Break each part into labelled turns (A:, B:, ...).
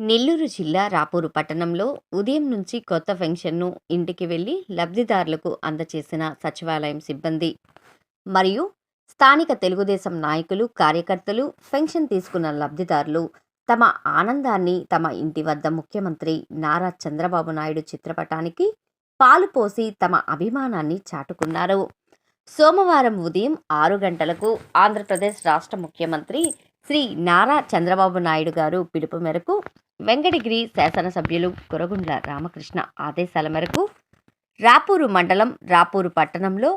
A: నెల్లూరు జిల్లా రాపూరు పట్టణంలో ఉదయం నుంచి కొత్త పెన్షన్ను ఇంటికి వెళ్ళి లబ్ధిదారులకు అందచేసిన సచివాలయం సిబ్బంది. మరియు స్థానిక తెలుగుదేశం నాయకులు కార్యకర్తలు పెన్షన్ తీసుకున్న లబ్ధిదారులు తమ ఆనందాన్ని తమ ఇంటి వద్ద ముఖ్యమంత్రి నారా చంద్రబాబు నాయుడు చిత్రపటానికి పాలు పోసి తమ అభిమానాన్ని చాటుకున్నారు. సోమవారం ఉదయం ఆరు గంటలకు ఆంధ్రప్రదేశ్ రాష్ట్ర ముఖ్యమంత్రి శ్రీ నారా చంద్రబాబు నాయుడు గారు పిలుపు మేరకు వెంకటగిరి శాసనసభ్యులు కురగుండ్ల రామకృష్ణ ఆదేశాల మేరకు రాపూరు మండలం రాపూరు పట్టణంలో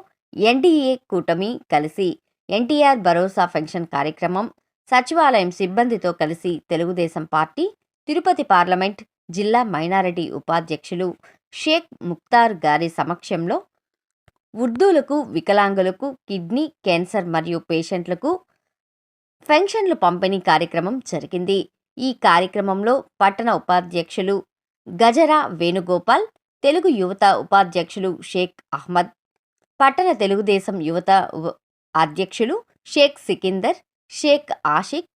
A: ఎన్డీఏ కూటమి కలిసి ఎన్టీఆర్ భరోసా పెన్షన్ కార్యక్రమం సచివాలయం సిబ్బందితో కలిసి తెలుగుదేశం పార్టీ తిరుపతి పార్లమెంట్ జిల్లా మైనారిటీ ఉపాధ్యక్షులు షేక్ ముక్తార్ గారి సమక్షంలో వృద్ధులకు వికలాంగులకు కిడ్నీ క్యాన్సర్ మరియు పేషెంట్లకు పెన్షన్లు పంపిణీ కార్యక్రమం జరిగింది. ఈ కార్యక్రమంలో పట్టణ ఉపాధ్యక్షులు గజరా వేణుగోపాల్ తెలుగు యువత ఉపాధ్యక్షులు షేక్ అహ్మద్ పట్టణ తెలుగుదేశం యువత అధ్యక్షులు షేక్ సికిందర్ షేక్ ఆషిక్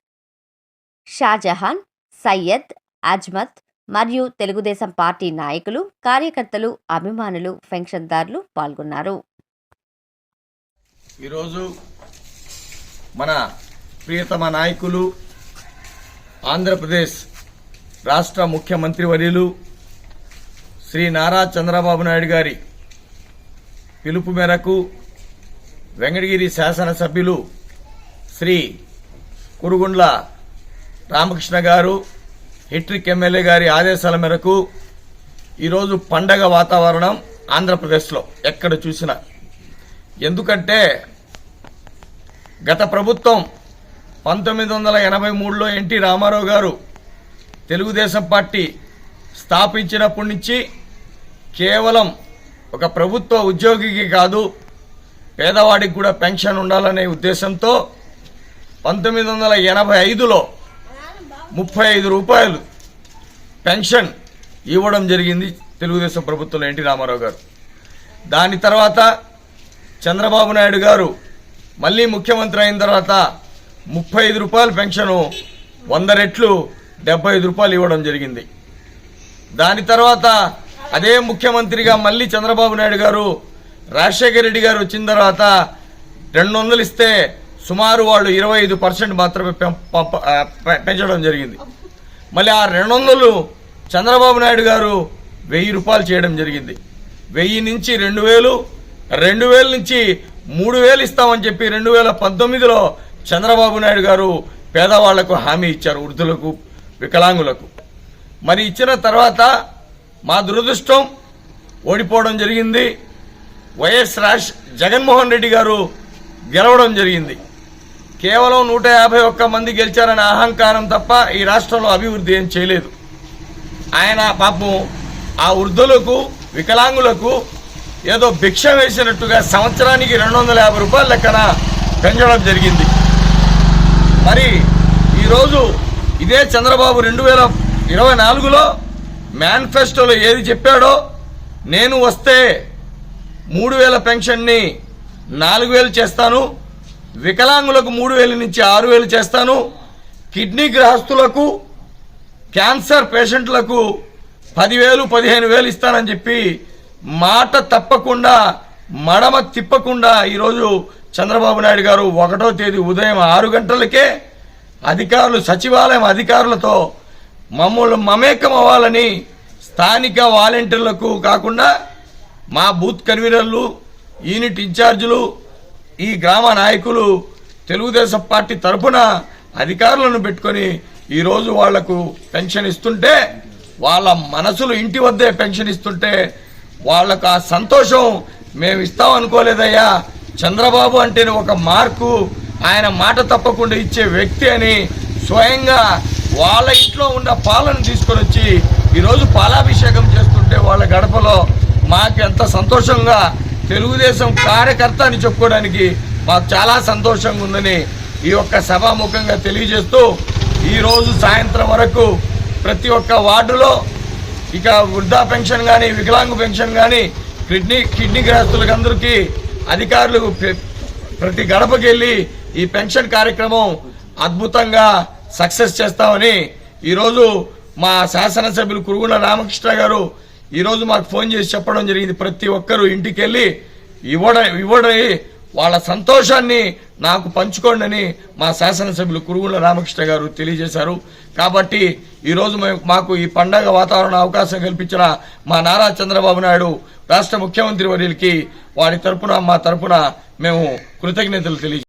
A: షాజహాన్ సయ్యద్ అజ్మత్ మరియు తెలుగుదేశం పార్టీ నాయకులు కార్యకర్తలు అభిమానులు పెన్షన్దారులు పాల్గొన్నారు.
B: ఈరోజు మన ప్రియతమ నాయకులు ఆంధ్రప్రదేశ్ రాష్ట్ర ముఖ్యమంత్రి వర్యులు శ్రీ నారా చంద్రబాబు నాయుడు గారి పిలుపు మేరకు వెంకటగిరి శాసనసభ్యులు శ్రీ కురుగుండ్ల రామకృష్ణ గారు హిట్రిక్ ఎమ్మెల్యే గారి ఆదేశాల మేరకు ఈరోజు పండగ వాతావరణం ఆంధ్రప్రదేశ్లో ఎక్కడ చూసినా. ఎందుకంటే గత ప్రభుత్వం పంతొమ్మిది వందల ఎనభై మూడులో ఎన్టీ రామారావు గారు తెలుగుదేశం పార్టీ స్థాపించినప్పటి నుంచి కేవలం ఒక ప్రభుత్వ ఉద్యోగికి కాదు పేదవాడికి కూడా పెన్షన్ ఉండాలనే ఉద్దేశంతో పంతొమ్మిది వందల ఎనభై ఐదులో ముప్పై ఐదు రూపాయలు పెన్షన్ ఇవ్వడం జరిగింది తెలుగుదేశం ప్రభుత్వంలో ఎన్టీ రామారావు గారు. దాని తర్వాత చంద్రబాబు నాయుడు గారు మళ్ళీ ముఖ్యమంత్రి అయిన తర్వాత ముప్పై ఐదు రూపాయల పెన్షను వంద రెట్లు డెబ్బై ఐదు రూపాయలు ఇవ్వడం జరిగింది. దాని తర్వాత అదే ముఖ్యమంత్రిగా మళ్ళీ చంద్రబాబు నాయుడు గారు రాజశేఖర రెడ్డి గారు వచ్చిన తర్వాత రెండు వందలు ఇస్తే సుమారు వాళ్ళు ఇరవై ఐదు పర్సెంట్ మాత్రమే పెం- పె- పెంచడం జరిగింది. మళ్ళీ ఆ రెండు వందలు చంద్రబాబు నాయుడు గారు వెయ్యి రూపాయలు చేయడం జరిగింది. వెయ్యి నుంచి రెండు వేలు రెండు వేల నుంచి మూడు వేలు ఇస్తామని చెప్పి రెండు వేల పంతొమ్మిదిలో చంద్రబాబు నాయుడు గారు పేదవాళ్ళకు హామీ ఇచ్చారు వృద్ధులకు వికలాంగులకు. మరి ఇచ్చిన తర్వాత మా దురదృష్టం ఓడిపోవడం జరిగింది. వైఎస్ రాజ్ జగన్మోహన్ రెడ్డి గారు గెలవడం జరిగింది. కేవలం నూట యాభై ఒక్క మంది గెలిచారనే అహంకారం తప్ప ఈ రాష్ట్రంలో అభివృద్ధి ఏం చేయలేదు. ఆయన పాపం ఆ వృద్ధులకు వికలాంగులకు ఏదో భిక్ష వేసినట్టుగా సంవత్సరానికి రెండు వందల యాభై రూపాయల లెక్కన పెంచడం జరిగింది. మరి ఈరోజు ఇదే చంద్రబాబు రెండు వేల ఇరవై నాలుగులో మేనిఫెస్టోలో ఏది చెప్పాడో నేను వస్తే మూడు వేల పెన్షన్ని నాలుగు వేలు చేస్తాను వికలాంగులకు మూడు వేల నుంచి ఆరు వేలు చేస్తాను కిడ్నీ గ్రహస్తులకు క్యాన్సర్ పేషెంట్లకు పదివేలు పదిహేను వేలు ఇస్తానని చెప్పి మాట తప్పకుండా మడమ తిప్పకుండా ఈరోజు చంద్రబాబు నాయుడు గారు ఒకటో తేదీ ఉదయం ఆరు గంటలకే అధికారులు సచివాలయం అధికారులతో మమ్మల్ని మమేకం అవ్వాలని స్థానిక వాలంటీర్లకు కాకుండా మా బూత్ కన్వీనర్లు యూనిట్ ఇన్ఛార్జీలు ఈ గ్రామ నాయకులు తెలుగుదేశం పార్టీ తరఫున అధికారులను పెట్టుకొని ఈరోజు వాళ్ళకు పెన్షన్ ఇస్తుంటే వాళ్ళ మనసులు ఇంటి వద్దే పెన్షన్ ఇస్తుంటే వాళ్ళకు ఆ సంతోషం మేము ఇస్తామనుకోలేదయ్యా. చంద్రబాబు అంటేనే ఒక మార్కు ఆయన మాట తప్పకుండా ఇచ్చే వ్యక్తి అని స్వయంగా వాళ్ళ ఇంట్లో ఉన్న పాలను తీసుకొని వచ్చి ఈరోజు పాలాభిషేకం చేస్తుంటే వాళ్ళ గడపలో మాకు ఎంత సంతోషంగా తెలుగుదేశం కార్యకర్త అని చెప్పుకోవడానికి మాకు చాలా సంతోషంగా ఉందని ఈ యొక్క సభాముఖంగా తెలియజేస్తూ ఈరోజు సాయంత్రం వరకు ప్రతి ఒక్క వార్డులో ఇక వృద్ధా పెన్షన్ కానీ వికలాంగ పెన్షన్ కానీ కిడ్నీ కిడ్నీ గ్రహస్తులకు అందరికీ అధికారులు ప్ర- ప్రతి గడపకి వెళ్ళి ఈ పెన్షన్ కార్యక్రమం అద్భుతంగా సక్సెస్ చేస్తామని ఈరోజు మా శాసనసభ్యులు కురుగుల రామకృష్ణ గారు ఈరోజు మాకు ఫోన్ చేసి చెప్పడం జరిగింది. ప్రతి ఒక్కరూ ఇంటికి వెళ్ళి ఇవ్వడ ఇవ్వడై వాళ్ళ సంతోషాన్ని నాకు పంచుకోండి అని మా శాసనసభ్యులు కురుగుల రామకృష్ణ గారు తెలియజేశారు. కాబట్టి ఈరోజు మేము మాకు ఈ పండగ వాతావరణ అవకాశం కల్పించిన మా నారా చంద్రబాబు నాయుడు రాష్ట్ర ముఖ్యమంత్రి వర్యులకి వారి తరపున మా తరపున మేము కృతజ్ఞతలు తెలియ